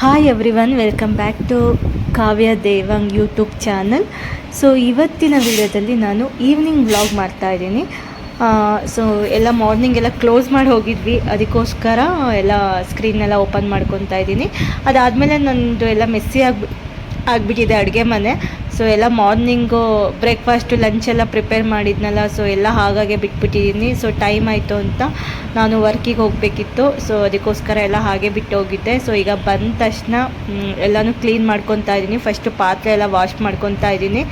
Hi everyone welcome back to Kavya Devang YouTube channel so ಇವತ್ತಿನ ವಿಡಿಯೋದಲ್ಲಿ ನಾನು evening vlog ಮಾಡ್ತಾ ಇದ್ದೀನಿ. ಸೊ ಎಲ್ಲ ಮಾರ್ನಿಂಗ್ ಎಲ್ಲ ಕ್ಲೋಸ್ ಮಾಡಿ ಹೋಗಿದ್ವಿ. ಅದಕ್ಕೋಸ್ಕರ ಎಲ್ಲ ಸ್ಕ್ರೀನ್ ಎಲ್ಲ ಓಪನ್ ಮಾಡ್ಕೊತಾ ಇದ್ದೀನಿ. ಅದಾದಮೇಲೆ ನಂದು ಎಲ್ಲ ಮೆಸ್ಸಿ ಆಗಿ ಆಗಿಬಿಟ್ಟಿದೆ ಅಡುಗೆ ಮನೆ. ಸೊ ಎಲ್ಲ ಮಾರ್ನಿಂಗು ಬ್ರೇಕ್ಫಾಸ್ಟು ಲಂಚ್ ಎಲ್ಲ ಪ್ರಿಪೇರ್ ಮಾಡಿದ್ನಲ್ಲ ಸೊ ಎಲ್ಲ ಹಾಗಾಗೆ ಬಿಟ್ಬಿಟ್ಟಿದ್ದೀನಿ. ಸೊ ಟೈಮ್ ಆಯಿತು ಅಂತ ನಾನು ವರ್ಕಿಗೆ ಹೋಗಬೇಕಿತ್ತು. ಸೊ ಅದಕ್ಕೋಸ್ಕರ ಎಲ್ಲ ಹಾಗೆ ಬಿಟ್ಟು ಹೋಗಿದ್ದೆ. ಸೊ ಈಗ ಬಂದ ತಕ್ಷಣ ಎಲ್ಲನೂ ಕ್ಲೀನ್ ಮಾಡ್ಕೊತಾ ಇದ್ದೀನಿ. ಫಸ್ಟು ಪಾತ್ರೆ ಎಲ್ಲ ವಾಶ್ ಮಾಡ್ಕೊತಾ ಇದ್ದೀನಿ.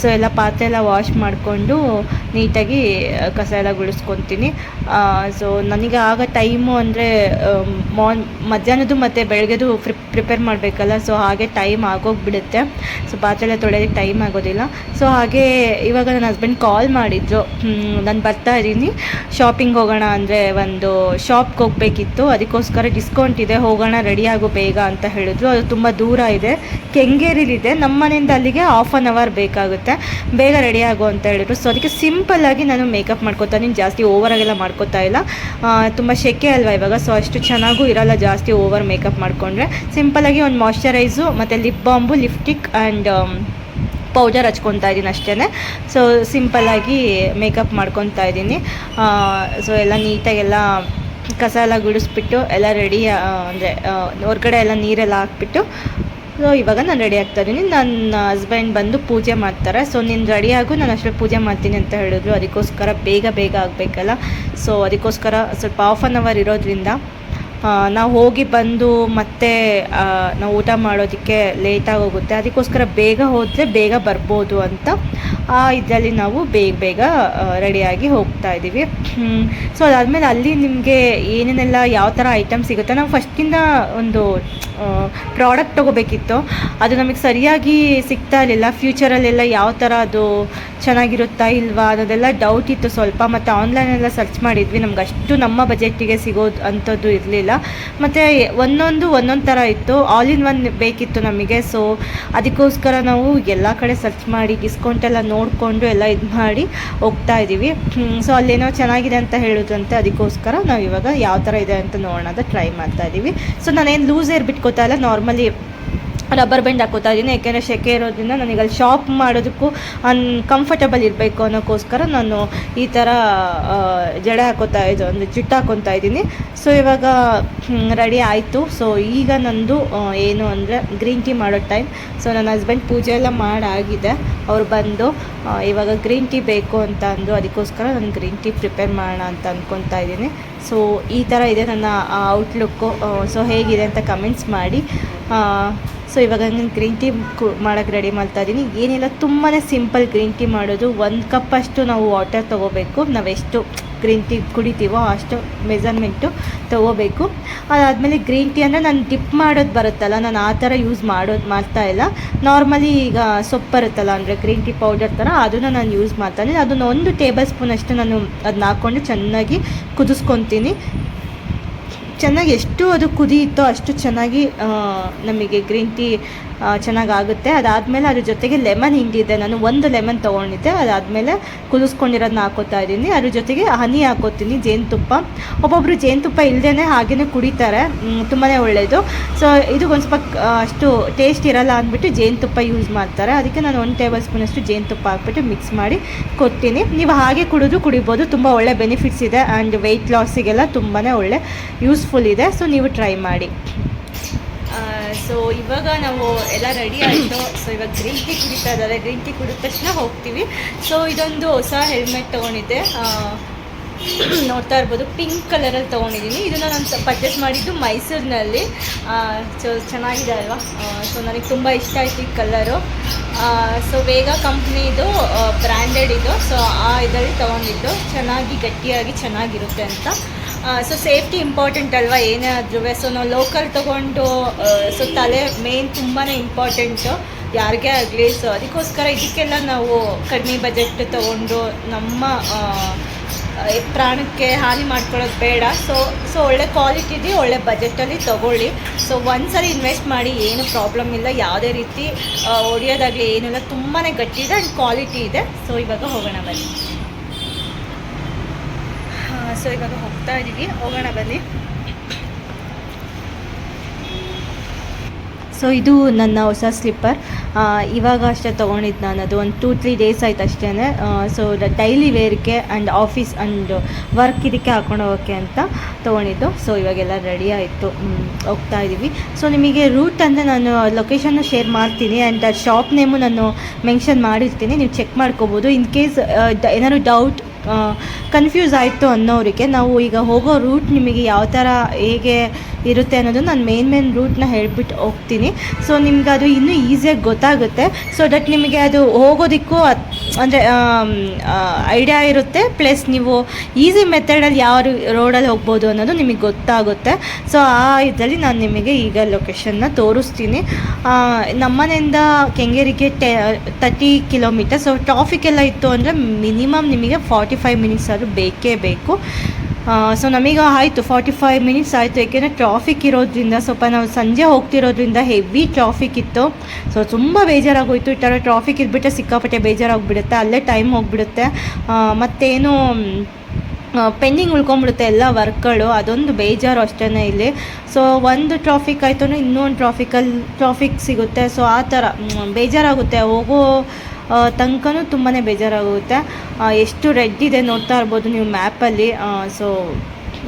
ಸೊ ಎಲ್ಲ ಪಾತ್ರೆ ಎಲ್ಲ ವಾಶ್ ಮಾಡಿಕೊಂಡು ನೀಟಾಗಿ ಕಸ ಎಲ್ಲ ಗುಡಿಸ್ಕೊತೀನಿ. ಸೊ ನನಗೆ ಆಗ ಟೈಮು ಅಂದರೆ ಮಾರ್ನ್ ಮಧ್ಯಾಹ್ನದ್ದು ಮತ್ತು ಬೆಳಗ್ಗೆದು ಪ್ರಿಪೇರ್ ಮಾಡಬೇಕಲ್ಲ. ಸೊ ಹಾಗೆ ಟೈಮ್ ಆಗೋಗ್ಬಿಡುತ್ತೆ. ಸೊ ಪಾತ್ರೆ ಎಲ್ಲ ತೊಳೆಯೋದಕ್ಕೆ ಟೈಮ್ ಆಗೋದಿಲ್ಲ. ಸೊ ಹಾಗೆ ಇವಾಗ ನನ್ನ ಹಸ್ಬೆಂಡ್ ಕಾಲ್ ಮಾಡಿದ್ರು. ನಾನು ಬರ್ತಾ ಇದ್ದೀನಿ. ಶಾಪಿಂಗ್ ಹೋಗೋಣ ಅಂದರೆ ಒಂದು ಶಾಪ್ಗೆ ಹೋಗಬೇಕಿತ್ತು. ಅದಕ್ಕೋಸ್ಕರ ಡಿಸ್ಕೌಂಟ್ ಇದೆ. ಹೋಗೋಣ ರೆಡಿ ಆಗು ಬೇಗ ಅಂತ ಹೇಳಿದ್ರು. ಅದು ತುಂಬ ದೂರ ಇದೆ. ಕೆಂಗೇರಿಲಿದೆ ನಮ್ಮ ಮನೆಯಿಂದ ಅಲ್ಲಿಗೆ ಹಾಫ್ ಆನ್ ಅವರ್ ಬೇಕಾಗುತ್ತೆ. ಬೇಗ ರೆಡಿ ಆಗು ಅಂತ ಹೇಳಿದ್ರು. ಸೊ ಅದಕ್ಕೆ ಸಿಂಪಲ್ಲಾಗಿ ನಾನು ಮೇಕಪ್ ಮಾಡ್ಕೋತಾ ನೀನು ಜಾಸ್ತಿ ಓವರಾಗೆಲ್ಲ ಮಾಡ್ಕೋತಾ ಇಲ್ಲ. ತುಂಬ ಶೆಕೆ ಅಲ್ವಾ ಇವಾಗ. ಸೊ ಅಷ್ಟು ಚೆನ್ನಾಗೂ ಇರಲ್ಲ ಜಾಸ್ತಿ ಓವರ್ ಮೇಕಪ್ ಮಾಡಿಕೊಂಡ್ರೆ. ಸಿಂಪಲ್ಲಾಗಿ ಒಂದು ಮಾಯಿಶ್ಚರೈಸು ಮತ್ತು ಲಿಪ್ ಬಾಂಬು ಲಿಪ್ಟಿಕ್ ಆ್ಯಂಡ್ ಪೌಡರ್ ಹಚ್ಕೊತಾ ಇದ್ದೀನಿ ಅಷ್ಟೇ ಸೊ ಸಿಂಪಲ್ಲಾಗಿ ಮೇಕಪ್ ಮಾಡ್ಕೊತಾ ಇದ್ದೀನಿ. ಸೊ ಎಲ್ಲ ನೀಟಾಗೆಲ್ಲ ಕಸ ಎಲ್ಲ ಗುಡಿಸ್ಬಿಟ್ಟು ಎಲ್ಲ ರೆಡಿ ಅಂದರೆ ಹೊರ್ಗಡೆ ಎಲ್ಲ ನೀರೆಲ್ಲ ಹಾಕ್ಬಿಟ್ಟು ಸೊ ಇವಾಗ ನಾನು ರೆಡಿ ಆಗ್ತಾ ಇದ್ದೀನಿ. ನನ್ನ ಹಸ್ಬೆಂಡ್ ಬಂದು ಪೂಜೆ ಮಾಡ್ತಾರೆ. ಸೊ ನೀನು ರೆಡಿ ಆಗು, ನಾನು ಅಷ್ಟೇ ಪೂಜೆ ಮಾಡ್ತೀನಿ ಅಂತ ಹೇಳಿದ್ರು. ಅದಕ್ಕೋಸ್ಕರ ಬೇಗ ಬೇಗ ಆಗಬೇಕಲ್ಲ. ಸೊ ಅದಕ್ಕೋಸ್ಕರ ಸ್ವಲ್ಪ ಹಾಫ್ ಆನ್ ಅವರ್ ಇರೋದ್ರಿಂದ ನಾವು ಹೋಗಿ ಬಂದು ಮತ್ತೆ ನಾವು ಊಟ ಮಾಡೋದಕ್ಕೆ ಲೇಟಾಗಿ ಹೋಗುತ್ತೆ ಅದಕ್ಕೋಸ್ಕರ ಬೇಗ ಹೋದರೆ ಬೇಗ ಬರ್ಬೋದು ಅಂತ, ಆ ಇದರಲ್ಲಿ ನಾವು ಬೇಗ ಬೇಗ ರೆಡಿಯಾಗಿ ಹೋಗ್ತಾ ಇದ್ದೀವಿ. ಸೊ ಅದಾದಮೇಲೆ ಅಲ್ಲಿ ನಿಮಗೆ ಏನೇನೆಲ್ಲ ಯಾವ ಥರ ಐಟಮ್ ಸಿಗುತ್ತೆ, ನಾವು ಫಸ್ಟಿಂದ ಒಂದು ಪ್ರಾಡಕ್ಟ್ ತೊಗೋಬೇಕಿತ್ತು. ಅದು ನಮಗೆ ಸರಿಯಾಗಿ ಸಿಗ್ತಾ ಇರಲಿಲ್ಲ. ಫ್ಯೂಚರಲ್ಲೆಲ್ಲ ಯಾವ ಥರ ಅದು ಚೆನ್ನಾಗಿರುತ್ತಾ ಇಲ್ವಾ ಅನ್ನೋದೆಲ್ಲ ಡೌಟ್ ಇತ್ತು ಸ್ವಲ್ಪ. ಮತ್ತು ಆನ್ಲೈನೆಲ್ಲ ಸರ್ಚ್ ಮಾಡಿದ್ವಿ. ನಮ್ಗೆ ಅಷ್ಟು ನಮ್ಮ ಬಜೆಟ್ಟಿಗೆ ಸಿಗೋದು ಅಂಥದ್ದು ಇರಲಿಲ್ಲ. ಮತ್ತು ಒಂದೊಂದು ಒಂದೊಂದು ಥರ ಇತ್ತು. ಆಲ್ ಇನ್ ಒನ್ ಬೇಕಿತ್ತು ನಮಗೆ. ಸೊ ಅದಕ್ಕೋಸ್ಕರ ನಾವು ಎಲ್ಲ ಕಡೆ ಸರ್ಚ್ ಮಾಡಿ ಡಿಸ್ಕೌಂಟ್ ಎಲ್ಲ ನೋಡಿಕೊಂಡು ಎಲ್ಲ ಇದು ಮಾಡಿ ಹೋಗ್ತಾ ಇದ್ದೀವಿ ಸೊ ಅಲ್ಲೇನೋ ಚೆನ್ನಾಗಿದೆ ಅಂತ ಹೇಳಿದ್ರಂತೆ ಅದಕ್ಕೋಸ್ಕರ ನಾವು ಇವಾಗ ಯಾವ ಥರ ಇದೆ ಅಂತ ನೋಡೋಣ ಟ್ರೈ ಮಾಡ್ತಾ ಇದ್ದೀವಿ ಸೊ ನಾನೇನು ಲೂಸ್ ಏರ್ ಬಿಟ್ಕೋತಾ ಇಲ್ಲ. ನಾರ್ಮಲಿ ರಬ್ಬರ್ ಬ್ಯಾಂಡ್ ಹಾಕೋತಾ ಇದ್ದೀನಿ ಯಾಕೆಂದರೆ ಸೆಕೆ ಇರೋದ್ರಿಂದ ನನಗೆ ಅಲ್ಲಿ ಶಾಪ್ ಮಾಡೋದಕ್ಕೂ ಅನ್ ಕಂಫರ್ಟಬಲ್ ಇರಬೇಕು ಅನ್ನೋಕ್ಕೋಸ್ಕರ ನಾನು ಈ ಥರ ಜಡೆ ಹಾಕೋತಾ ಇದು, ಅಂದರೆ ಜುಟ್ಟು ಹಾಕೊತಾ ಇದ್ದೀನಿ. ಸೊ ಇವಾಗ ರೆಡಿ ಆಯಿತು. ಸೊ ಈಗ ನಂದು ಏನು ಅಂದರೆ ಗ್ರೀನ್ ಟೀ ಮಾಡೋ ಟೈಮ್ ಸೊ ನನ್ನ ಹಸ್ಬೆಂಡ್ ಪೂಜೆ ಎಲ್ಲ ಮಾಡಾಗಿದೆ. ಅವ್ರು ಬಂದು ಇವಾಗ ಗ್ರೀನ್ ಟೀ ಬೇಕು ಅಂತ ಅಂದು, ಅದಕ್ಕೋಸ್ಕರ ನಾನು ಗ್ರೀನ್ ಟೀ ಪ್ರಿಪೇರ್ ಮಾಡೋಣ ಅಂತ ಅಂದ್ಕೊತಾ ಇದ್ದೀನಿ. ಸೊ ಈ ಥರ ಇದೆ ನನ್ನ ಔಟ್ಲುಕ್ಕು ಸೊ ಹೇಗಿದೆ ಅಂತ ಕಮೆಂಟ್ಸ್ ಮಾಡಿ. ಸೊ ಇವಾಗ ನಾನು ಗ್ರೀನ್ ಟೀ ಮಾಡೋಕ್ಕೆ ರೆಡಿ ಮಾಡ್ತಾ ಇದ್ದೀನಿ. ಏನಿಲ್ಲ ತುಂಬಾ ಸಿಂಪಲ್ ಗ್ರೀನ್ ಟೀ ಮಾಡೋದು. ಒಂದು ಕಪ್ ಅಷ್ಟು ನಾವು ವಾಟರ್ ತೊಗೋಬೇಕು. ನಾವೆಷ್ಟು ಗ್ರೀನ್ ಟೀ ಕುಡಿತೀವೋ ಅಷ್ಟು ಮೆಜರ್ಮೆಂಟು ತೊಗೋಬೇಕು. ಅದಾದಮೇಲೆ ಗ್ರೀನ್ ಟೀ ಅಂದರೆ ನಾನು ಡಿಪ್ ಮಾಡೋದು ಬರುತ್ತಲ್ಲ, ನಾನು ಆ ಥರ ಯೂಸ್ ಮಾಡೋದು ಮಾಡ್ತಾ ಇಲ್ಲ. ನಾರ್ಮಲಿ ಈಗ ಸೊಪ್ಪು ಬರುತ್ತಲ್ಲ, ಅಂದರೆ ಗ್ರೀನ್ ಟೀ ಪೌಡರ್ ಥರ ಅದನ್ನು ನಾನು ಯೂಸ್ ಮಾಡ್ತಾನೆ ಅದನ್ನು ಒಂದು ಟೇಬಲ್ ಸ್ಪೂನ್ ಅಷ್ಟು ನಾನು ಅದನ್ನ ಹಾಕ್ಕೊಂಡು ಚೆನ್ನಾಗಿ ಕುದಿಸ್ಕೊತೀನಿ. ಚೆನ್ನಾಗಿ ಎಷ್ಟು ಅದು ಕುದಿಯುತ್ತೋ ಅಷ್ಟು ಚೆನ್ನಾಗಿ ನಮಗೆ ಗ್ರೀನ್ ಟೀ ಚೆನ್ನಾಗಾಗುತ್ತೆ. ಅದಾದಮೇಲೆ ಅದ್ರ ಜೊತೆಗೆ ಲೆಮನ್ ಹಿಂಡಿದೆ ನಾನು ಒಂದು ಲೆಮನ್ ತೊಗೊಂಡಿದ್ದೆ. ಅದಾದಮೇಲೆ ಕುದಿಸ್ಕೊಂಡಿರೋದನ್ನ ಹಾಕೋತಾ ಇದ್ದೀನಿ. ಅದ್ರ ಜೊತೆಗೆ ಹನಿ ಹಾಕೋತೀನಿ, ಜೇನುತುಪ್ಪ. ಒಬ್ಬೊಬ್ಬರು ಜೇನುತುಪ್ಪ ಇಲ್ಲದೇ ಹಾಗೇ ಕುಡಿತಾರೆ. ತುಂಬಾ ಒಳ್ಳೆಯದು ಸೊ ಇದು ಒಂದು ಸ್ವಲ್ಪ ಅಷ್ಟು ಟೇಸ್ಟ್ ಇರಲ್ಲ ಅಂದ್ಬಿಟ್ಟು ಜೇನುತುಪ್ಪ ಯೂಸ್ ಮಾಡ್ತಾರೆ. ಅದಕ್ಕೆ ನಾನು ಒಂದು ಟೇಬಲ್ ಸ್ಪೂನಷ್ಟು ಜೇನುತುಪ್ಪ ಹಾಕ್ಬಿಟ್ಟು ಮಿಕ್ಸ್ ಮಾಡಿ ಕೊಡ್ತೀನಿ. ನೀವು ಹಾಗೆ ಕುಡಿದು ಕುಡಿಬೋದು. ತುಂಬ ಒಳ್ಳೆ ಬೆನಿಫಿಟ್ಸ್ ಇದೆ. ಆ್ಯಂಡ್ ವೆಯ್ಟ್ ಲಾಸಿಗೆಲ್ಲ ತುಂಬಾ ಒಳ್ಳೆ ಯೂಸ್ಫುಲ್ ಇದೆ. ಸೊ ನೀವು ಟ್ರೈ ಮಾಡಿ. ಸೊ ಇವಾಗ ನಾವು ಎಲ್ಲ ರೆಡಿ ಆಯಿತು. ಸೊ ಇವಾಗ ಗ್ರೀನ್ ಟೀ ಕುಡಿತಾ ಇದ್ದಾರೆ. ಗ್ರೀನ್ ಟೀ ಕುಡಿದ ತಕ್ಷಣ ಹೋಗ್ತೀವಿ. ಸೊ ಇದೊಂದು ಹೊಸ ಹೆಲ್ಮೆಟ್ ತೊಗೊಂಡಿದ್ದೆ. ನೋಡ್ತಾ ಇರ್ಬೋದು. ಪಿಂಕ್ ಕಲರಲ್ಲಿ ತೊಗೊಂಡಿದ್ದೀನಿ. ಇದನ್ನು ನಾನು ಪರ್ಚೇಸ್ ಮಾಡಿದ್ದು ಮೈಸೂರಿನಲ್ಲಿ. ಸೊ ಚೆನ್ನಾಗಿದೆ ಅಲ್ವಾ? ಸೊ ನನಗೆ ತುಂಬ ಇಷ್ಟ ಆಯಿತು ಈ ಕಲರು ಸೊ ವೇಗ ಕಂಪ್ನಿದು ಬ್ರ್ಯಾಂಡೆಡ್ ಇದು. ಸೊ ಆ ಇದರಲ್ಲಿ ತೊಗೊಂಡಿದ್ದು. ಚೆನ್ನಾಗಿ, ಗಟ್ಟಿಯಾಗಿ ಚೆನ್ನಾಗಿರುತ್ತೆ ಅಂತ. ಸೊ ಸೇಫ್ಟಿ ಇಂಪಾರ್ಟೆಂಟ್ ಅಲ್ವಾ? ಏನೇ ಆದ್ರೂ ಸೊ ನಾವು ಲೋಕಲ್ ತಗೊಂಡು ಸೊ ತಲೆ ಮೇನ್ ತುಂಬಾ ಇಂಪಾರ್ಟೆಂಟು ಯಾರಿಗೇ ಆಗಲಿ ಸೊ ಅದಕ್ಕೋಸ್ಕರ ಇದಕ್ಕೆಲ್ಲ ನಾವು ಕಡಿಮೆ ಬಜೆಟ್ ತೊಗೊಂಡು ನಮ್ಮ ಪ್ರಾಣಕ್ಕೆ ಹಾನಿ ಮಾಡ್ಕೊಳ್ಳೋದು ಬೇಡ. ಸೊ ಸೊ ಒಳ್ಳೆ ಕ್ವಾಲಿಟಿದು ಒಳ್ಳೆ ಬಜೆಟಲ್ಲಿ ತೊಗೊಳ್ಳಿ. ಸೊ ಒಂದ್ಸರಿ ಇನ್ವೆಸ್ಟ್ ಮಾಡಿ ಏನು ಪ್ರಾಬ್ಲಮ್ ಇಲ್ಲ. ಯಾವುದೇ ರೀತಿ ಹೊಡೆಯೋದಾಗಲಿ ಏನಿಲ್ಲ. ತುಂಬಾ ಗಟ್ಟಿ ಇದೆ ಆ್ಯಂಡ್ ಕ್ವಾಲಿಟಿ ಇದೆ. ಸೊ ಇವಾಗ ಹೋಗೋಣ ಬನ್ನಿ. ಸೊ ಇವಾಗ ಹೋಗ್ತಾ ಇದ್ದೀವಿ. ಹೋಗೋಣ ಬನ್ನಿ. ಸೊ ಇದು ನನ್ನ ಹೊಸ ಸ್ಲಿಪ್ಪರ್. ಇವಾಗ ಅಷ್ಟೇ ತೊಗೊಂಡಿದ್ದು ನಾನು. ಅದು ಒಂದು ಟೂ ತ್ರೀ ಡೇಸ್ ಆಯ್ತು ಅಷ್ಟೇ ಸೊ ಡೈಲಿ ವೇರ್ಗೆ ಆ್ಯಂಡ್ ಆಫೀಸ್ ಆ್ಯಂಡ್ ವರ್ಕ್ ಇದಕ್ಕೆ ಹಾಕೊಂಡು ಹೋಗೋಕ್ಕೆ ಅಂತ ತೊಗೊಂಡಿದ್ದು. ಸೊ ಇವಾಗೆಲ್ಲ ರೆಡಿ ಆಯಿತು. ಹೋಗ್ತಾ ಇದ್ದೀವಿ ಸೊ ನಿಮಗೆ ರೂಟ್ ಅಂದರೆ ನಾನು ಲೊಕೇಶನ್ನ ಶೇರ್ ಮಾಡ್ತೀನಿ ಆ್ಯಂಡ್ ಶಾಪ್ ನೇಮು ನಾನು ಮೆನ್ಷನ್ ಮಾಡಿರ್ತೀನಿ. ನೀವು ಚೆಕ್ ಮಾಡ್ಕೋಬೋದು. ಇನ್ ಕೇಸ್ ಏನಾದ್ರು ಡೌಟ್ ಕನ್ಫ್ಯೂಸ್ ಆಯಿತು ಅನ್ನೋರಿಗೆ ನಾವು ಈಗ ಹೋಗೋ ರೂಟ್ ನಿಮಗೆ ಯಾವ ಥರ ಹೇಗೆ ಇರುತ್ತೆ ಅನ್ನೋದು ನಾನು ಮೇನ್ ಮೇನ್ ರೂಟ್ನ ಹೇಳ್ಬಿಟ್ಟು ಹೋಗ್ತೀನಿ. ಸೊ ನಿಮ್ಗೆ ಅದು ಇನ್ನೂ ಈಸಿಯಾಗಿ ಗೊತ್ತಾಗುತ್ತೆ. ಸೊ ದಟ್ ನಿಮಗೆ ಅದು ಹೋಗೋದಕ್ಕೂ ಅಂದರೆ ಐಡಿಯಾ ಇರುತ್ತೆ. ಪ್ಲಸ್ ನೀವು ಈಸಿ ಮೆಥಡಲ್ಲಿ ಯಾವ ರೋಡಲ್ಲಿ ಹೋಗ್ಬೋದು ಅನ್ನೋದು ನಿಮಗೆ ಗೊತ್ತಾಗುತ್ತೆ. ಸೊ ಆ ಇದರಲ್ಲಿ ನಾನು ನಿಮಗೆ ಈಗ ಲೊಕೇಶನ್ನ ತೋರಿಸ್ತೀನಿ. ನಮ್ಮನೆಯಿಂದ ಕೆಂಗೇರಿಗೆ ಟೆ ತರ್ಟಿ ಕಿಲೋಮೀಟರ್ ಸೊ ಟ್ರಾಫಿಕ್ ಎಲ್ಲ ಇತ್ತು ಅಂದರೆ ಮಿನಿಮಮ್ ನಿಮಗೆ ಫಾರ್ಟಿ ಫೈವ್ ಮಿನಿಟ್ಸ್ ಆದರೂ ಬೇಕೇ ಬೇಕು. ಸೊ ನಮಗೆ ಆಯಿತು ಫಾರ್ಟಿ ಫೈವ್ ಮಿನಿಟ್ಸ್ ಆಯಿತು. ಏಕೆಂದರೆ ಟ್ರಾಫಿಕ್ ಇರೋದ್ರಿಂದ, ಸ್ವಲ್ಪ ನಾವು ಸಂಜೆ ಹೋಗ್ತಿರೋದ್ರಿಂದ ಹೆವಿ ಟ್ರಾಫಿಕ್ ಇತ್ತು. ಸೊ ತುಂಬ ಬೇಜಾರಾಗೋಯಿತು. ಈ ಥರ ಟ್ರಾಫಿಕ್ ಇದ್ಬಿಟ್ಟೆ ಸಿಕ್ಕಾಪಟ್ಟೆ ಬೇಜಾರಾಗ್ಬಿಡುತ್ತೆ. ಅಲ್ಲೇ ಟೈಮ್ ಹೋಗ್ಬಿಡುತ್ತೆ. ಮತ್ತೇನು ಪೆಂಡಿಂಗ್ ಉಳ್ಕೊಂಬಿಡುತ್ತೆ ಎಲ್ಲ ವರ್ಕ್ಗಳು ಅದೊಂದು ಬೇಜಾರು ಅಷ್ಟೇ ಇಲ್ಲಿ. ಸೊ ಒಂದು ಟ್ರಾಫಿಕ್ ಆಯಿತು ಇನ್ನೂ ಇನ್ನೊಂದು ಟ್ರಾಫಿಕಲ್ಲಿ ಟ್ರಾಫಿಕ್ ಸಿಗುತ್ತೆ. ಸೊ ಆ ಥರ ಬೇಜಾರಾಗುತ್ತೆ. ಹೋಗೋ ತನಕನೂ ತುಂಬಾ ಬೇಜಾರಾಗುತ್ತೆ. ಎಷ್ಟು ರೆಡ್ ಇದೆ ನೋಡ್ತಾ ಇರ್ಬೋದು ನೀವು ಮ್ಯಾಪಲ್ಲಿ. ಸೊ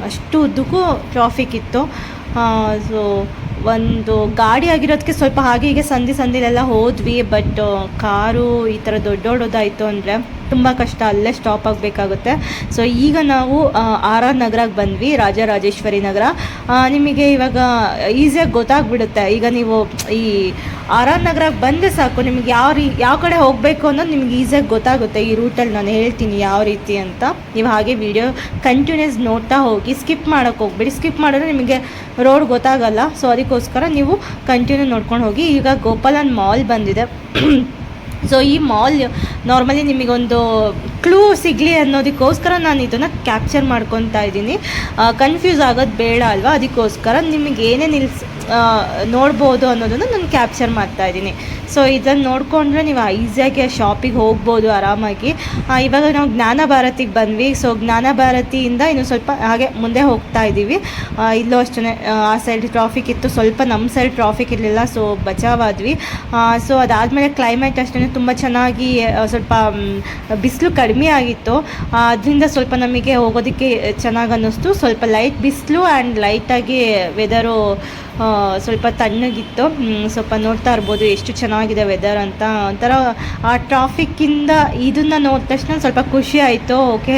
ಅಷ್ಟು ಉದ್ದಕ್ಕೂ ಟ್ರಾಫಿಕ್ ಇತ್ತು. ಸೊ ಒಂದು ಗಾಡಿ ಆಗಿರೋದಕ್ಕೆ ಸ್ವಲ್ಪ ಹಾಗೆ ಹೀಗೆ ಸಂಧಿ ಸಂಧಿಲೆಲ್ಲ ಹೋದ್ವಿ ಬಟ್ ಕಾರು ಈ ಥರ ದೊಡ್ಡ ದೊಡ್ಡದಾಯಿತು ಅಂದರೆ ತುಂಬ ಕಷ್ಟ ಅಲ್ಲೇ ಸ್ಟಾಪ್ ಆಗಬೇಕಾಗುತ್ತೆ. ಸೊ ಈಗ ನಾವು ಆರ್ ಆರ್ ನಗರಕ್ಕೆ ಬಂದ್ವಿ, ರಾಜರಾಜೇಶ್ವರಿ ನಗರ. ನಿಮಗೆ ಇವಾಗ ಈಸಿಯಾಗಿ ಗೊತ್ತಾಗ್ಬಿಡುತ್ತೆ. ಈಗ ನೀವು ಈ ಆರ್ ಆರ್ ನಗರಕ್ಕೆ ಬಂದರೆ ಸಾಕು, ನಿಮಗೆ ಯಾವ ರೀ, ಯಾವ ಕಡೆ ಹೋಗಬೇಕು ಅನ್ನೋದು ನಿಮ್ಗೆ ಈಸಿಯಾಗಿ ಗೊತ್ತಾಗುತ್ತೆ. ಈ ರೂಟಲ್ಲಿ ನಾನು ಹೇಳ್ತೀನಿ ಯಾವ ರೀತಿ ಅಂತ. ನೀವು ಹಾಗೆ ವಿಡಿಯೋ ಕಂಟಿನ್ಯೂಸ್ ನೋಡ್ತಾ ಹೋಗಿ ಸ್ಕಿಪ್ ಮಾಡೋಕ್ಕೆ ಹೋಗ್ಬೇಡಿ. ಸ್ಕಿಪ್ ಮಾಡಿದ್ರೆ ನಿಮಗೆ ರೋಡ್ ಗೊತ್ತಾಗಲ್ಲ. ಸೊ ಅದಕ್ಕೋಸ್ಕರ ನೀವು ಕಂಟಿನ್ಯೂ ನೋಡ್ಕೊಂಡು ಹೋಗಿ. ಈಗ ಗೋಪಾಲನ್ ಮಾಲ್ ಬಂದಿದೆ. ಸೊ ಈ ಮಾಲ್ ನಾರ್ಮಲಿ ನಿಮಗೊಂದು ಕ್ಲೂ ಸಿಗಲಿ ಅನ್ನೋದಕ್ಕೋಸ್ಕರ ನಾನು ಇದನ್ನು ಕ್ಯಾಪ್ಚರ್ ಮಾಡ್ಕೊತಾ ಇದ್ದೀನಿ. ಕನ್ಫ್ಯೂಸ್ ಆಗೋದು ಬೇಡ ಅಲ್ವಾ? ಅದಕ್ಕೋಸ್ಕರ ನಿಮಗೆ ಏನೇನು ನಿಲ್ಸ್ ನೋಡ್ಬೋದು ಅನ್ನೋದನ್ನು ನಾನು ಕ್ಯಾಪ್ಚರ್ ಮಾಡ್ತಾ ಇದ್ದೀನಿ. ಸೊ ಇದನ್ನು ನೋಡಿಕೊಂಡ್ರೆ ನೀವು ಈಸಿಯಾಗಿ ಶಾಪಿಗೆ ಹೋಗ್ಬೋದು ಆರಾಮಾಗಿ. ಇವಾಗ ನಾವು ಜ್ಞಾನ ಭಾರತಿಗೆ ಬಂದ್ವಿ. ಸೊ ಜ್ಞಾನ ಭಾರತಿಯಿಂದ ಇನ್ನು ಸ್ವಲ್ಪ ಹಾಗೆ ಮುಂದೆ ಹೋಗ್ತಾ ಇದ್ದೀವಿ. ಇಲ್ಲೂ ಅಷ್ಟೇ ಆ ಸೈಡ್ ಟ್ರಾಫಿಕ್ ಇತ್ತು. ಸ್ವಲ್ಪ ನಮ್ಮ ಸೈಡ್ ಟ್ರಾಫಿಕ್ ಇರಲಿಲ್ಲ. ಸೊ ಬಚಾವಾದ್ವಿ. ಸೊ ಅದಾದಮೇಲೆ ಕ್ಲೈಮೇಟ್ ಅಷ್ಟೇ ತುಂಬ ಚೆನ್ನಾಗಿ ಸ್ವಲ್ಪ ಬಿಸಿಲು ಕಡಿಮೆ ಆಗಿತ್ತು. ಅದರಿಂದ ಸ್ವಲ್ಪ ನಮಗೆ ಹೋಗೋದಕ್ಕೆ ಚೆನ್ನಾಗಿ ಅನ್ನಿಸ್ತು. ಸ್ವಲ್ಪ ಲೈಟ್ ಬಿಸಿಲು ಆ್ಯಂಡ್ ಲೈಟಾಗಿ ವೆದರು ಸ್ವಲ್ಪ ತಣ್ಣಗಿತ್ತು. ಸ್ವಲ್ಪ ನೋಡ್ತಾ ಇರ್ಬೋದು ಎಷ್ಟು ಚೆನ್ನಾಗಿದೆ ವೆದರ್ ಅಂತ. ಒಂಥರ ಆ ಟ್ರಾಫಿಕ್ಕಿಂದ ಇದನ್ನು ನೋಡಿದ ತಕ್ಷಣ ಸ್ವಲ್ಪ ಖುಷಿ ಆಯಿತು. ಓಕೆ,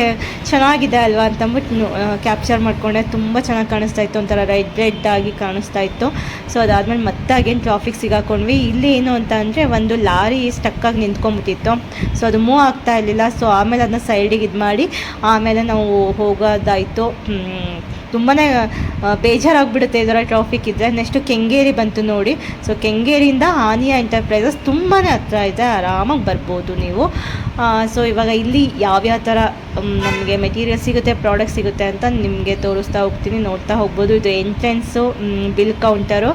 ಚೆನ್ನಾಗಿದೆ ಅಲ್ವಾ ಅಂತಂದ್ಬಿಟ್ಟು ಕ್ಯಾಪ್ಚರ್ ಮಾಡಿಕೊಂಡೆ. ತುಂಬ ಚೆನ್ನಾಗಿ ಕಾಣಿಸ್ತಾ ಇತ್ತು. ಒಂಥರ ರೆಡ್ ರೆಡ್ ಆಗಿ ಕಾಣಿಸ್ತಾ ಇತ್ತು. ಸೊ ಅದಾದಮೇಲೆ ಮತ್ತೆ ಆಗೇನು ಟ್ರಾಫಿಕ್ ಸಿಗಾಕೊಂಡ್ವಿ. ಇಲ್ಲಿ ಏನು ಅಂತ ಅಂದರೆ ಒಂದು ಲಾರಿ ಸ್ಟಕ್ಕಾಗಿ ನಿಂತ್ಕೊಂಡ್ಬಿಟ್ಟಿತ್ತು. ಸೊ ಅದು ಮೂವ್ ಆಗ್ತಾ ಇರಲಿಲ್ಲ. ಸೊ ಆಮೇಲೆ ಅದನ್ನ ಸೈಡಿಗೆ ಇದು ಮಾಡಿ ಆಮೇಲೆ ನಾವು ಹೋಗೋದಾಯಿತು. ತುಂಬಾ ಬೇಜಾರಾಗ್ಬಿಡುತ್ತೆ ಇದರ ಟ್ರಾಫಿಕ್ ಇದ್ದರೆ ನೆಕ್ಸ್ಟು ಕೆಂಗೇರಿ ಬಂತು ನೋಡಿ. ಸೊ ಕೆಂಗೇರಿಯಿಂದ ಆನಿಯಾ ಎಂಟರ್ಪ್ರೈಸಸ್ ತುಂಬಾ ಹತ್ರ ಇದೆ. ಆರಾಮಾಗಿ ಬರ್ಬೋದು ನೀವು. ಸೊ ಇವಾಗ ಇಲ್ಲಿ ಯಾವ್ಯಾವ ಥರ ನಮಗೆ ಮೆಟೀರಿಯಲ್ ಸಿಗುತ್ತೆ ಪ್ರಾಡಕ್ಟ್ ಸಿಗುತ್ತೆ ಅಂತ ನಿಮಗೆ ತೋರಿಸ್ತಾ ಹೋಗ್ತೀನಿ. ನೋಡ್ತಾ ಹೋಗ್ಬೋದು. ಇದು ಎಂಟ್ರೆನ್ಸು ಬಿಲ್ ಕೌಂಟರು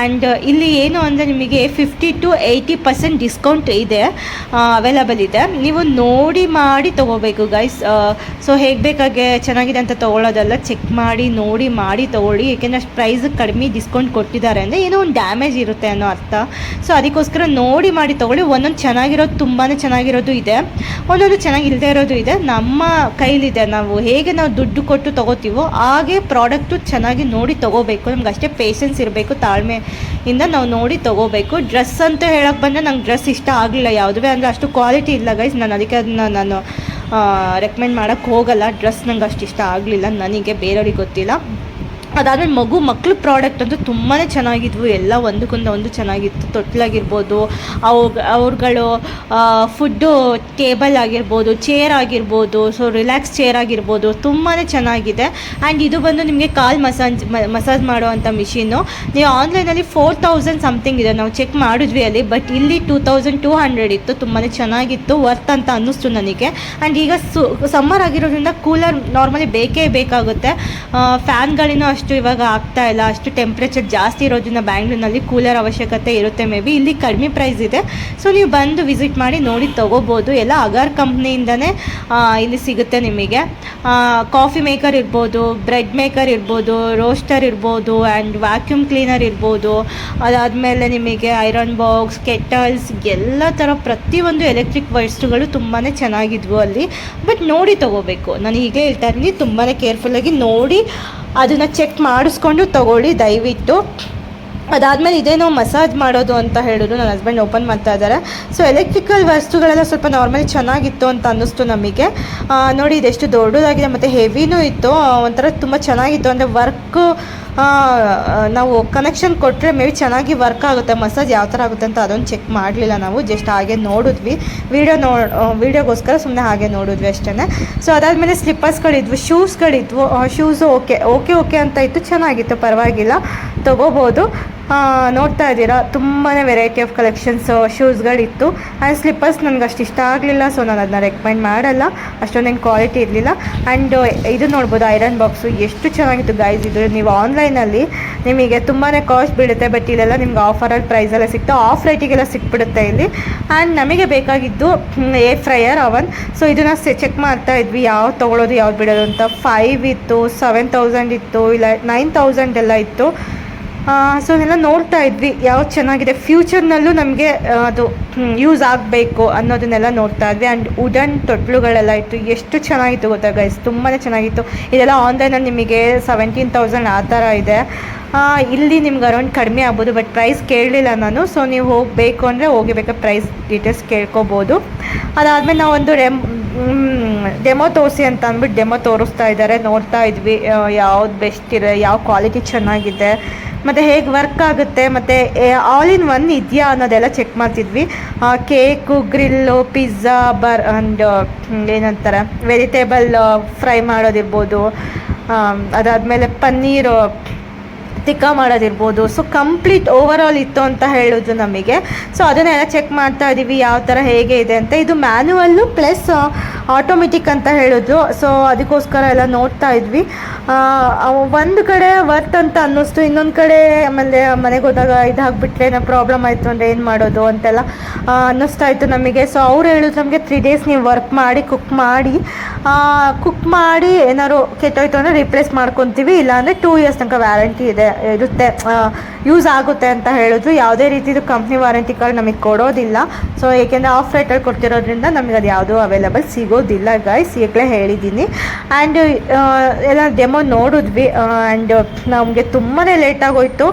ಆ್ಯಂಡ್ ಇಲ್ಲಿ ಏನು ಅಂದರೆ ನಿಮಗೆ fifty to eighty percent discount ಇದೆ ಅವೈಲಬಲ್ ಇದೆ. ನೀವು ನೋಡಿ ಮಾಡಿ ತೊಗೋಬೇಕು ಗೈಸ್ ಸೊ ಹೇಗೆ ಬೇಕಾಗೆ ಚೆನ್ನಾಗಿದೆ ಅಂತ ತೊಗೊಳ್ಳೋದಲ್ಲ ಚೆಕ್ ಮಾಡಿ. ನೋಡಿ, ಮಾಡಿ, ತೊಗೊಳ್ಳಿ. ಏಕೆಂದರೆ ಅಷ್ಟು ಪ್ರೈಸ್ ಕಡಿಮೆ ಡಿಸ್ಕೌಂಟ್ ಕೊಟ್ಟಿದ್ದಾರೆ ಅಂದರೆ ಏನೋ ಒಂದು ಡ್ಯಾಮೇಜ್ ಇರುತ್ತೆ ಅನ್ನೋ ಅರ್ಥ. ಸೊ ಅದಕ್ಕೋಸ್ಕರ ನೋಡಿ, ಮಾಡಿ, ತೊಗೊಳ್ಳಿ. ಒಂದೊಂದು ಚೆನ್ನಾಗಿರೋದು ತುಂಬಾ ಚೆನ್ನಾಗಿರೋದು ಇದೆ. ಒಂದೊಂದು ಚೆನ್ನಾಗಿ ಇಲ್ಲದೆ ಇರೋದು ಇದೆ. ನಮ್ಮ ಕೈಲಿದೆ. ನಾವು ಹೇಗೆ ನಾವು ದುಡ್ಡು ಕೊಟ್ಟು ತೊಗೋತೀವೋ ಹಾಗೆ ಪ್ರಾಡಕ್ಟು ಚೆನ್ನಾಗಿ ನೋಡಿ ತೊಗೋಬೇಕು. ನಮ್ಗೆ ಅಷ್ಟೇ ಪೇಷನ್ಸ್ ಇರಬೇಕು, ತಾಳ್ಮೆಯಿಂದ ನಾವು ನೋಡಿ ತೊಗೋಬೇಕು. ಡ್ರೆಸ್ ಅಂತ ಹೇಳಕ್ಕೆ ಬಂದರೆ ನಂಗೆ ಡ್ರೆಸ್ ಇಷ್ಟ ಆಗಲಿಲ್ಲ ಯಾವುದೇ ಅಂದರೆ ಅಷ್ಟು ಕ್ವಾಲಿಟಿ ಇಲ್ಲ ಗೈಸ್ ನಾನು ಅದಕ್ಕೆ ಅದನ್ನ ನಾನು ರೆಕಮೆಂಡ್ ಮಾಡೋಕ್ಕೆ ಹೋಗಲ್ಲ. ಡ್ರೆಸ್ ನಂಗೆ ಅಷ್ಟು ಇಷ್ಟ ಆಗಲಿಲ್ಲ. ನನಗೆ ಬೇರೆಯವ್ರಿಗೆ ಗೊತ್ತಿಲ್ಲ. ಅದಾದಮೇಲೆ ಮಗು ಮಕ್ಕಳು ಪ್ರಾಡಕ್ಟ್ ಅಂತೂ ತುಂಬಾ ಚೆನ್ನಾಗಿದ್ವು. ಎಲ್ಲ ಒಂದಕ್ಕೊಂದು ಒಂದು ಚೆನ್ನಾಗಿತ್ತು. ತೊಟ್ಲಾಗಿರ್ಬೋದು ಅವು ಅವ್ರುಗಳು ಫುಡ್ಡು ಟೇಬಲ್ ಆಗಿರ್ಬೋದು ಚೇರ್ ಆಗಿರ್ಬೋದು ಸೊ ರಿಲ್ಯಾಕ್ಸ್ ಚೇರ್ ಆಗಿರ್ಬೋದು ತುಂಬಾ ಚೆನ್ನಾಗಿದೆ. ಆ್ಯಂಡ್ ಇದು ಬಂದು ನಿಮಗೆ ಕಾಲ್ ಮಸಾಜ್ ಮಸಾಜ್ ಮಾಡುವಂಥ ಮಿಷಿನ್ನು ನೀವು ಆನ್ಲೈನಲ್ಲಿ ಫೋರ್ ತೌಸಂಡ್ ಸಮಥಿಂಗ್ ಇದೆ. ನಾವು ಚೆಕ್ ಮಾಡಿದ್ವಿ ಅಲ್ಲಿ ಬಟ್ ಇಲ್ಲಿ ಟೂ ತೌಸಂಡ್ ಟೂ ಹಂಡ್ರೆಡ್ ಇತ್ತು. ತುಂಬಾ ಚೆನ್ನಾಗಿತ್ತು. ವರ್ತ್ ಅಂತ ಅನ್ನಿಸ್ತು ನನಗೆ. ಆ್ಯಂಡ್ ಈಗ ಸು ಸಮ್ಮರ್ ಆಗಿರೋದ್ರಿಂದ ಕೂಲರ್ ನಾರ್ಮಲಿ ಬೇಕೇ ಬೇಕಾಗುತ್ತೆ. ಫ್ಯಾನ್ಗಳಿನೂ ಇವಾಗ ಆಗ್ತಾ ಇಲ್ಲ, ಅಷ್ಟು ಟೆಂಪ್ರೇಚರ್ ಜಾಸ್ತಿ ಇರೋದ್ರಿಂದ ಬ್ಯಾಂಗ್ಳೂರ್ನಲ್ಲಿ ಕೂಲರ್ ಅವಶ್ಯಕತೆ ಇರುತ್ತೆ ಮೇ ಬಿ ಇಲ್ಲಿ ಕಡಿಮೆ ಪ್ರೈಸ್ ಇದೆ. ಸೊ ನೀವು ಬಂದು ವಿಸಿಟ್ ಮಾಡಿ ನೋಡಿ ತೊಗೋಬೋದು. ಎಲ್ಲ ಅಗಾರ್ ಕಂಪ್ನಿಯಿಂದನೇ ಇಲ್ಲಿ ಸಿಗುತ್ತೆ ನಿಮಗೆ. ಕಾಫಿ ಮೇಕರ್ ಇರ್ಬೋದು ಬ್ರೆಡ್ ಮೇಕರ್ ಇರ್ಬೋದು ರೋಸ್ಟರ್ ಇರ್ಬೋದು ಆ್ಯಂಡ್ ವ್ಯಾಕ್ಯೂಮ್ ಕ್ಲೀನರ್ ಇರ್ಬೋದು. ಅದಾದಮೇಲೆ ನಿಮಗೆ ಐರನ್ ಬಾಕ್ಸ್ ಕೆಟಲ್ಸ್ ಎಲ್ಲ ಥರ ಪ್ರತಿಯೊಂದು ಎಲೆಕ್ಟ್ರಿಕ್ ವಸ್ತುಗಳು ತುಂಬಾ ಚೆನ್ನಾಗಿದ್ವು ಅಲ್ಲಿ. ಬಟ್ ನೋಡಿ ತೊಗೋಬೇಕು. ನಾನು ಹೀಗೆ ಹೇಳ್ತಾ ಇದ್ದೀನಿ ತುಂಬಾ ಕೇರ್ಫುಲ್ಲಾಗಿ ನೋಡಿ ಅದನ್ನು ಚೆಕ್ ಮಾಡಿಸ್ಕೊಂಡು ತೊಗೊಳ್ಳಿ, ದಯವಿಟ್ಟು. ಅದಾದಮೇಲೆ ಇದೇನೋ ಮಸಾಜ್ ಮಾಡೋದು ಅಂತ ಹೇಳಿದ್ರು ನನ್ನ ಹಸ್ಬೆಂಡ್ ಓಪನ್ ಮಾಡ್ತಾ ಇದ್ದಾರೆ ಸೊ ಎಲೆಕ್ಟ್ರಿಕಲ್ ವಸ್ತುಗಳೆಲ್ಲ ಸ್ವಲ್ಪ ನಾರ್ಮಲಿ ಚೆನ್ನಾಗಿತ್ತು ಅಂತ ಅನ್ನಿಸ್ತು ನಮಗೆ. ನೋಡಿ, ಇದೆಷ್ಟು ದೊಡ್ಡದಾಗಿದೆ, ಮತ್ತು ಹೆವಿನೂ ಇತ್ತು. ಒಂಥರ ತುಂಬ ಚೆನ್ನಾಗಿತ್ತು. ಅಂದರೆ ವರ್ಕು ನಾವು ಕನೆಕ್ಷನ್ ಕೊಟ್ಟರೆ ಮೇ ಚೆನ್ನಾಗಿ ವರ್ಕ್ ಆಗುತ್ತೆ ಮಸಾಜ್ ಯಾವ ಥರ ಆಗುತ್ತೆ ಅಂತ ಅದೊಂದು ಚೆಕ್ ಮಾಡಲಿಲ್ಲ ನಾವು ಜಸ್ಟ್ ಹಾಗೆ ನೋಡಿದ್ವಿ. ವೀಡಿಯೋ ನೋ ವೀಡಿಯೋಗೋಸ್ಕರ ಸುಮ್ಮನೆ ಹಾಗೆ ನೋಡಿದ್ವಿ ಅಷ್ಟೇ ಸೊ ಅದಾದಮೇಲೆ ಸ್ಲಿಪ್ಪರ್ಸ್ಗಳಿದ್ವು ಶೂಸ್ಗಳಿದ್ವು ಶೂಸು ಓಕೆ ಓಕೆ ಓಕೆ ಅಂತ ಇತ್ತು, ಚೆನ್ನಾಗಿತ್ತು, ಪರವಾಗಿಲ್ಲ, ತೊಗೋಬೋದು. ನೋಡ್ತಾ ಇದ್ದೀರಾ? ತುಂಬಾ ವೆರೈಟಿ ಆಫ್ ಕಲೆಕ್ಷನ್ಸ್ ಶೂಸ್ಗಳಿತ್ತು ಆ್ಯಂಡ್ ಸ್ಲಿಪ್ಪರ್ಸ್ ನನಗೆ ಅಷ್ಟು ಇಷ್ಟ ಆಗಲಿಲ್ಲ ಸೊ ನಾನು ಅದನ್ನ ರೆಕಮೆಂಡ್ ಮಾಡಲ್ಲ. ಅಷ್ಟೊಂದೇನು ಕ್ವಾಲಿಟಿ ಇರಲಿಲ್ಲ. ಆ್ಯಂಡ್ ಇದು ನೋಡ್ಬೋದು ಐರನ್ ಬಾಕ್ಸು ಎಷ್ಟು ಚೆನ್ನಾಗಿತ್ತು ಗೈಸ್ ಇದು. ನೀವು ಆನ್ಲೈನಲ್ಲಿ ನಿಮಗೆ ತುಂಬಾ ಕಾಸ್ಟ್ ಬೀಳುತ್ತೆ ಬಟ್ ಇಲ್ಲೆಲ್ಲ ನಿಮ್ಗೆ ಆಫರಲ್ಲಿ ಪ್ರೈಸೆಲ್ಲ ಸಿಕ್ತು. ಆಫ್ ರೇಟಿಗೆಲ್ಲ ಸಿಕ್ಬಿಡುತ್ತೆ ಇಲ್ಲಿ. ಆ್ಯಂಡ್ ನಮಗೆ ಬೇಕಾಗಿದ್ದು ಏರ್ ಫ್ರೈಯರ್ ಅವನ್ ಸೊ ಇದನ್ನು ಚೆಕ್ ಮಾಡ್ತಾ ಇದ್ವಿ ಯಾವ್ದು ತೊಗೊಳೋದು ಯಾವ್ದು ಬಿಡೋದು ಅಂತ. ಫೈವ್ ಇತ್ತು ಸೆವೆನ್ ತೌಸಂಡ್ ಇತ್ತು, ಇಲ್ಲ ನೈನ್ ತೌಸಂಡ್ ಎಲ್ಲ ಇತ್ತು. ಸೊ ಎಲ್ಲ ನೋಡ್ತಾ ಇದ್ವಿ, ಯಾವ್ದು ಚೆನ್ನಾಗಿದೆ. ಫ್ಯೂಚರ್ನಲ್ಲೂ ನಮಗೆ ಅದು ಯೂಸ್ ಆಗಬೇಕು ಅನ್ನೋದನ್ನೆಲ್ಲ ನೋಡ್ತಾ ಇದ್ವಿ. ಆ್ಯಂಡ್ ವುಡನ್ ತೊಟ್ಲುಗಳೆಲ್ಲ ಇತ್ತು. ಎಷ್ಟು ಚೆನ್ನಾಗಿತ್ತು ಗೊತ್ತಾ ಗೈಸ್ ತುಂಬಾ ಚೆನ್ನಾಗಿತ್ತು. ಇದೆಲ್ಲ ಆನ್ಲೈನಲ್ಲಿ ನಿಮಗೆ ಸೆವೆಂಟೀನ್ ತೌಸಂಡ್ ಆ ಥರ ಇದೆ. ಇಲ್ಲಿ ನಿಮ್ಗೆ ಅರೌಂಡ್ ಕಡಿಮೆ ಆಗ್ಬೋದು ಬಟ್ ಪ್ರೈಸ್ ಕೇಳಲಿಲ್ಲ ನಾನು. ಸೊ ನೀವು ಹೋಗಬೇಕು ಅಂದರೆ ಹೋಗಿಬೇಕು ಪ್ರೈಸ್ ಡೀಟೇಲ್ಸ್ ಕೇಳ್ಕೊಬೋದು. ಅದಾದಮೇಲೆ ನಾವೊಂದು ರೆಮ್ ಡೆಮೋ ತೋರಿಸಿ ಅಂತ ಅಂದ್ಬಿಟ್ಟು ಡೆಮೋ ತೋರಿಸ್ತಾ ಇದ್ದಾರೆ. ನೋಡ್ತಾ ಇದ್ವಿ ಯಾವ್ದು ಬೆಸ್ಟ್ ಇದೆ, ಯಾವ ಕ್ವಾಲಿಟಿ ಚೆನ್ನಾಗಿದೆ. ಮತ್ತು ಹೇಗೆ ವರ್ಕ್ ಆಗುತ್ತೆ, ಮತ್ತು ಆಲ್ ಇನ್ ಒನ್ ಇದೆಯಾ ಅನ್ನೋದೆಲ್ಲ ಚೆಕ್ ಮಾಡ್ತಿದ್ವಿ. ಕೇಕು ಗ್ರಿಲ್ಲು ಪಿಜ್ಜಾ ಬರ್ ಆ್ಯಂಡ್ ಏನಂತಾರೆ ವೆಜಿಟೇಬಲ್ ಫ್ರೈ ಮಾಡೋದಿರ್ಬೋದು. ಅದಾದಮೇಲೆ ಪನ್ನೀರು ತಿಕ್ಕ ಮಾಡೋದಿರ್ಬೋದು. ಸೊ ಕಂಪ್ಲೀಟ್ ಓವರ್ ಇತ್ತು ಅಂತ ಹೇಳೋದು ನಮಗೆ. ಸೊ ಅದನ್ನೆಲ್ಲ ಚೆಕ್ ಮಾಡ್ತಾ ಇದ್ದೀವಿ ಯಾವ ಥರ ಹೇಗೆ ಇದೆ ಅಂತ. ಇದು ಮ್ಯಾನುವಲ್ಲು ಪ್ಲಸ್ ಆಟೋಮೆಟಿಕ್ ಅಂತ ಹೇಳಿದ್ರು. ಸೊ ಅದಕ್ಕೋಸ್ಕರ ಎಲ್ಲ ನೋಡ್ತಾ ಇದ್ವಿ. ಒಂದು ಕಡೆ ವರ್ತ್ ಅಂತ ಅನ್ನಿಸ್ತು ಇನ್ನೊಂದು ಕಡೆ ಆಮೇಲೆ ಮನೆಗೆ ಹೋದಾಗ ಇದಾಗ್ಬಿಟ್ರೆ ಏನೋ ಪ್ರಾಬ್ಲಮ್ ಆಯಿತು ಅಂದರೆ ಏನು ಮಾಡೋದು ಅಂತೆಲ್ಲ ಅನ್ನಿಸ್ತಾ ಇತ್ತು ನಮಗೆ. ಸೊ ಅವ್ರು ಹೇಳಿದ್ರು ನಮಗೆ ತ್ರೀ ಡೇಸ್ ನೀವು ವರ್ಕ್ ಮಾಡಿ ಕುಕ್ ಮಾಡಿ. ಕುಕ್ ಮಾಡಿ ಏನಾದ್ರು ಕೆಟ್ಟೋಯ್ತು ಅಂದರೆ ರಿಪ್ಲೇಸ್ ಮಾಡ್ಕೊತೀವಿ. ಇಲ್ಲಾಂದರೆ ಟೂ ಇಯರ್ಸ್ ತನಕ ವ್ಯಾರಂಟಿ ಇದೆ, ಇರುತ್ತೆ. ಯೂಸ್ ಆಗುತ್ತೆ ಅಂತ ಹೇಳಿದ್ರು. ಯಾವುದೇ ರೀತಿದು ಕಂಪ್ನಿ ವಾರಂಟಿ ಕಾರ್ಡ್ ನಮಗೆ ಕೊಡೋದಿಲ್ಲ. ಸೊ ಏಕೆಂದರೆ ಆಫ್ ರೇಟಲ್ಲಿ ಕೊಡ್ತಿರೋದ್ರಿಂದ ನಮಗೆ ಅದು ಯಾವುದೂ ಅವೈಲಬಲ್ ಸಿಗೋದಿಲ್ಲ ಗಾಯ್ಸ್ ಈಗಲೇ ಹೇಳಿದ್ದೀನಿ ಆ್ಯಂಡ್ ಎಲ್ಲ ಡೆಮೋ ನೋಡಿದ್ವಿ ಆ್ಯಂಡ್ ನಮಗೆ ತುಂಬಾ ಲೇಟ್ ಆಗೋಯ್ತು.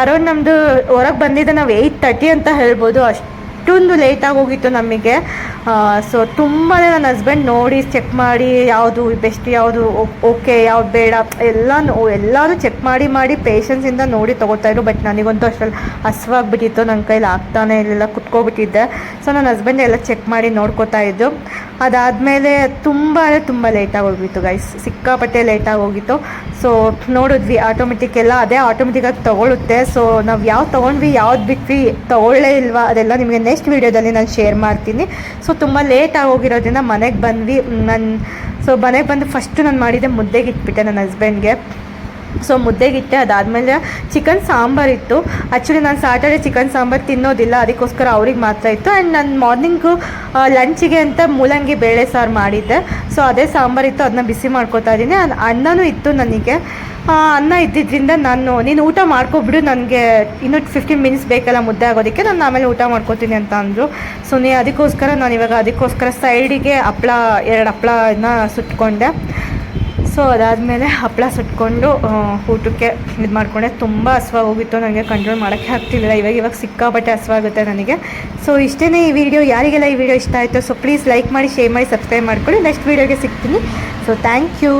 ಅರೌಂಡ್ ನಮ್ಮದು ಹೊರಗೆ ಬಂದಿದ್ದೆ ನಾವು ಏಯ್ಟ್ ತರ್ಟಿ ಅಂತ ಹೇಳ್ಬೋದು ಅಷ್ಟೊಂದು ಲೇಟಾಗಿ ಹೋಗಿತ್ತು ನಮಗೆ. ಸೊ ತುಂಬಾ ನನ್ನ ಹಸ್ಬೆಂಡ್ ನೋಡಿ ಚೆಕ್ ಮಾಡಿ ಯಾವುದು ಬೆಸ್ಟ್ ಯಾವುದು ಓಕೆ ಯಾವ್ದು ಬೇಡ ಎಲ್ಲ ಎಲ್ಲರೂ ಚೆಕ್ ಮಾಡಿ ಮಾಡಿ ಪೇಷನ್ಸಿಂದ ನೋಡಿ ತೊಗೋತಾ ಇದ್ರು. ಬಟ್ ನನಗಂತೂ ಅಷ್ಟರಲ್ಲಿ ಹಸ್ವಾಗ್ಬಿಟ್ಟಿತ್ತು. ನನ್ನ ಕೈಲಿ ಆಗ್ತಾನೆ ಇರಲಿಲ್ಲ, ಕುತ್ಕೊಬಿಟ್ಟಿದ್ದೆ. ಸೊ ನನ್ನ ಹಸ್ಬೆಂಡ್ ಎಲ್ಲ ಚೆಕ್ ಮಾಡಿ ನೋಡ್ಕೋತಾ ಇದ್ದು ಅದಾದಮೇಲೆ ತುಂಬ ಅಂದರೆ ತುಂಬ ಲೇಟಾಗಿ ಹೋಗಿತ್ತು ಗೈಸ್ ಸಿಕ್ಕಾಪಟ್ಟೆ ಲೇಟಾಗಿ ಹೋಗಿತ್ತು. ಸೊ ನೋಡಿದ್ವಿ ಆಟೋಮೆಟಿಕ್ ಎಲ್ಲ ಅದೇ ಆಟೋಮೆಟಿಕ್ಕಾಗಿ ತೊಗೊಳುತ್ತೆ. ಸೊ ನಾವು ಯಾವ್ದು ತೊಗೊಂಡ್ವಿ, ಯಾವ್ದು ಬಿಟ್ವಿ, ತೊಗೊಳ್ಳೇ ಇಲ್ವಾ, ಅದೆಲ್ಲ ನಿಮಗೆ ನೆಕ್ಸ್ಟ್ ವೀಡಿಯೋದಲ್ಲಿ ನಾನು ಶೇರ್ ಮಾಡ್ತೀನಿ. ಸೊ ತುಂಬ ಲೇಟಾಗಿ ಹೋಗಿರೋದ್ರಿಂದ ಮನೆಗೆ ಬಂದ್ವಿ. ನನ್ನ ಸೊ ಮನೆಗೆ ಬಂದು ಫಸ್ಟು ನಾನು ಮಾಡಿದ್ದೆ ಮುದ್ದೆಗೆ ಇಟ್ಬಿಟ್ಟೆ ನನ್ನ ಹಸ್ಬೆಂಡ್ಗೆ ಸೊ ಮುದ್ದೆಗಿಟ್ಟೆ ಅದಾದಮೇಲೆ ಚಿಕನ್ ಸಾಂಬಾರಿತ್ತು ಆ್ಯಕ್ಚುಲಿ ನಾನು ಸಾಟರ್ಡೆ ಚಿಕನ್ ಸಾಂಬಾರು ತಿನ್ನೋದಿಲ್ಲ, ಅದಕ್ಕೋಸ್ಕರ ಅವ್ರಿಗೆ ಮಾತ್ರ ಇತ್ತು. ಆ್ಯಂಡ್ ನಾನು ಮಾರ್ನಿಂಗು ಲಂಚಿಗೆ ಅಂತ ಮೂಲಂಗಿ ಬೇಳೆ ಸಾರು ಮಾಡಿದ್ದೆ. ಸೊ ಅದೇ ಸಾಂಬಾರಿತ್ತು ಅದನ್ನ ಬಿಸಿ ಮಾಡ್ಕೋತಾ ಇದ್ದೀನಿ. ಅದು ಅನ್ನನೂ ಇತ್ತು ನನಗೆ. ಅನ್ನ ಇದ್ದಿದ್ದರಿಂದ ನಾನು, ನೀನು ಊಟ ಮಾಡ್ಕೊಬಿಡು, ನನಗೆ ಇನ್ನೂ ಫಿಫ್ಟೀನ್ ಮಿನಿಟ್ಸ್ ಬೇಕಲ್ಲ ಮುದ್ದೆ ಆಗೋದಕ್ಕೆ, ನಾನು ಆಮೇಲೆ ಊಟ ಮಾಡ್ಕೊತೀನಿ ಅಂತ ಅಂದರು. ಸೊ ನೀ ಅದಕ್ಕೋಸ್ಕರ, ನಾನು ಇವಾಗ ಅದಕ್ಕೋಸ್ಕರ ಸೈಡಿಗೆ ಹಪ್ಳ, ಎರಡು ಹಪ್ಪಳನ ಸುಟ್ಕೊಂಡೆ. ಸೊ ಅದಾದಮೇಲೆ ಹಪ್ಪಳ ಸುಟ್ಕೊಂಡು ಊಟಕ್ಕೆ ಇದು ಮಾಡಿಕೊಂಡೆ. ತುಂಬ ಹೋಗಿತ್ತು ನನಗೆ ಕಂಟ್ರೋಲ್ ಮಾಡೋಕ್ಕೆ ಆಗ್ತಿಲ್ಲ ಇವಾಗ ಇವಾಗ ಸಿಕ್ಕಾಪಟ್ಟೆ ಹಸ್ವಾಗುತ್ತೆ ನನಗೆ. ಸೊ ಇಷ್ಟೇ ಈ ವಿಡಿಯೋ ಯಾರಿಗೆಲ್ಲ ಈ ವಿಡಿಯೋ ಇಷ್ಟ ಆಯಿತು ಸೊ ಪ್ಲೀಸ್ ಲೈಕ್ ಮಾಡಿ ಶೇರ್ ಮಾಡಿ ಸಬ್ಸ್ಕ್ರೈಬ್ ಮಾಡ್ಕೊಳ್ಳಿ. ನೆಕ್ಸ್ಟ್ ವೀಡಿಯೋಗೆ ಸಿಗ್ತೀನಿ. So thank you